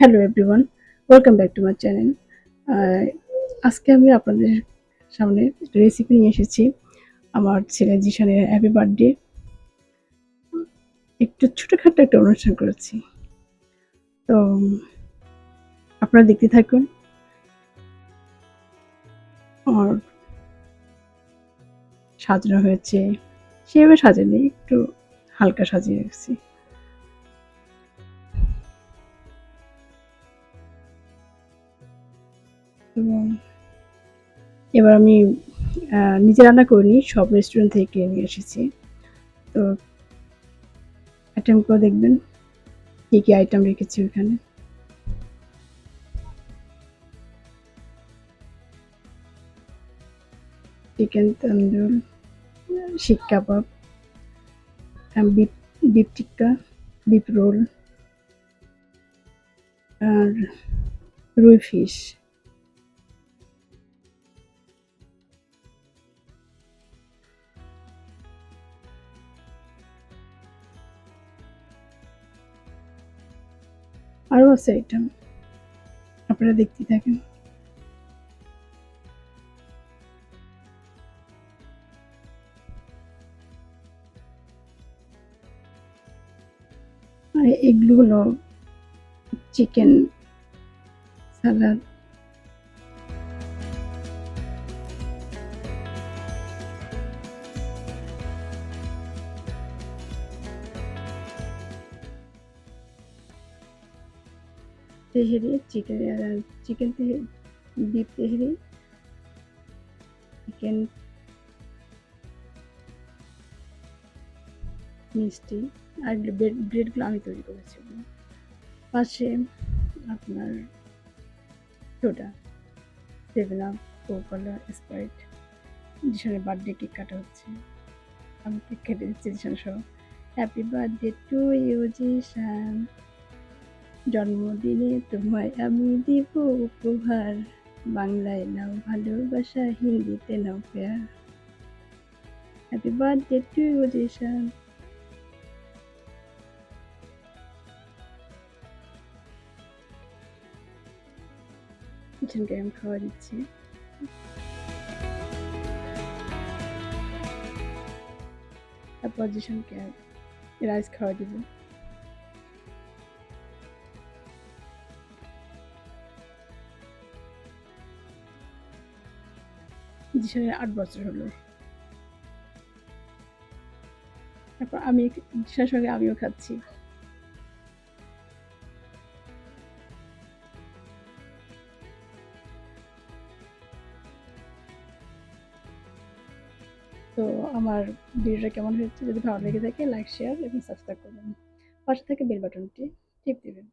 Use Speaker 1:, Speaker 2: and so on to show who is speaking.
Speaker 1: Hello everyone welcome back to my channel আজকে আমি আপনাদের সামনে রেসিপি নিয়ে এসেছি। আমার ছেলে জিশানের হ্যাপি বার্থডে একটু ছোটোখাটো একটা অনুষ্ঠান করেছি। তো, আপনারা দেখতে থাকুন। আর সাজানো হয়েছে। সেভাবে সাজানি একটু হালকা সাজিয়ে রেখেছি। এবং এবার আমি নিজে রান্না করিনি, সব রেস্টুরেন্ট থেকে নিয়ে এসেছি। তো আইটেমগুলো দেখবেন, কী কী আইটেম রেখেছি ওখানে। Chicken tandoor, seekh kebab beep beep tikka, beep roll, আর রুই ফিশ। আরও আছে আইটেম আপনারা দেখতে থাকেন। আর এগুলো হলো chicken salad tehari chicken chicken tehari beef tehari chicken মিষ্টি, আর ব্রেড ব্রেডগুলো আমি তৈরি করেছি পাশে আপনার soda seven up Coca Cola Sprite জিশানের birthday cake কাটা হচ্ছে। আমি কেক কেটে দিচ্ছি Zeeshan happy birthday to you Zeeshan জন্মদিনে তোমায় আমি দিব উপহার। বাংলায় নাও ভালোবাসা, হিন্দিতে নাও প্যার। Happy birthday to you Zeeshan আমি খাওয়া দিচ্ছি। তারপর জিশানকে রাইস খাওয়া দিব। জিশানের আট বছর হলো। তারপর আমি জিশানের সঙ্গে আমিও খাচ্ছি। তো আমার ভিডিওটা কেমন হয়েছে যদি ভালো লেগে থাকে লাইক শেয়ার এবং সাবস্ক্রাইব করবেন। পাশে থেকে বেল বাটনটি টিপ দেবেন।